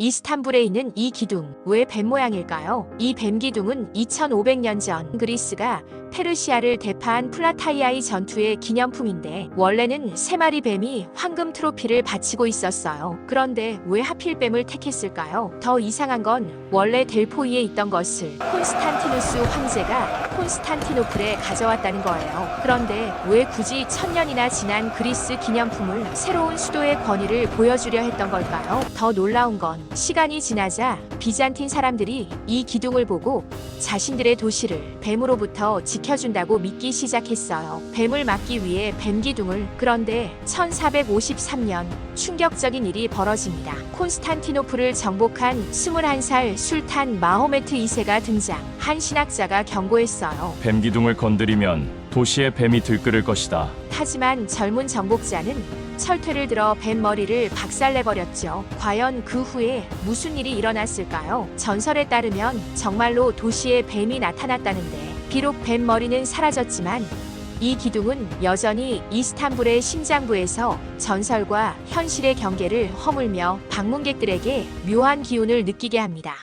이스탄불에 있는 이 기둥, 왜 뱀 모양일까요? 이 뱀 기둥은 2500년 전 그리스가 페르시아를 대파한 플라타이아의 전투의 기념품인데 원래는 세 마리 뱀이 황금 트로피를 바치고 있었어요. 그런데 왜 하필 뱀을 택했을까요? 더 이상한 건 원래 델포이에 있던 것을 콘스탄티누스 황제가 콘스탄티노플에 가져왔다는 거예요. 그런데 왜 굳이 천년이나 지난 그리스 기념품을 새로운 수도의 권위를 보여주려 했던 걸까요? 더 놀라운 건 시간이 지나자 비잔틴 사람들이 이 기둥을 보고 자신들의 도시를 뱀으로부터 지켜준다고 믿기 시작했어요. 뱀을 막기 위해 뱀 기둥을 그런데 1453년 충격적인 일이 벌어집니다. 콘스탄티노플을 정복한 21살 술탄 마호메트 2세가 등장. 한 신학자가 경고했어요. 뱀 기둥을 건드리면 도시에 뱀이 들끓을 것이다. 하지만 젊은 정복자는 철퇴를 들어 뱀 머리를 박살내버렸죠. 과연 그 후에 무슨 일이 일어났을까요? 전설에 따르면 정말로 도시에 뱀이 나타났다는데 비록 뱀 머리는 사라졌지만 이 기둥은 여전히 이스탄불의 심장부에서 전설과 현실의 경계를 허물며 방문객들에게 묘한 기운을 느끼게 합니다.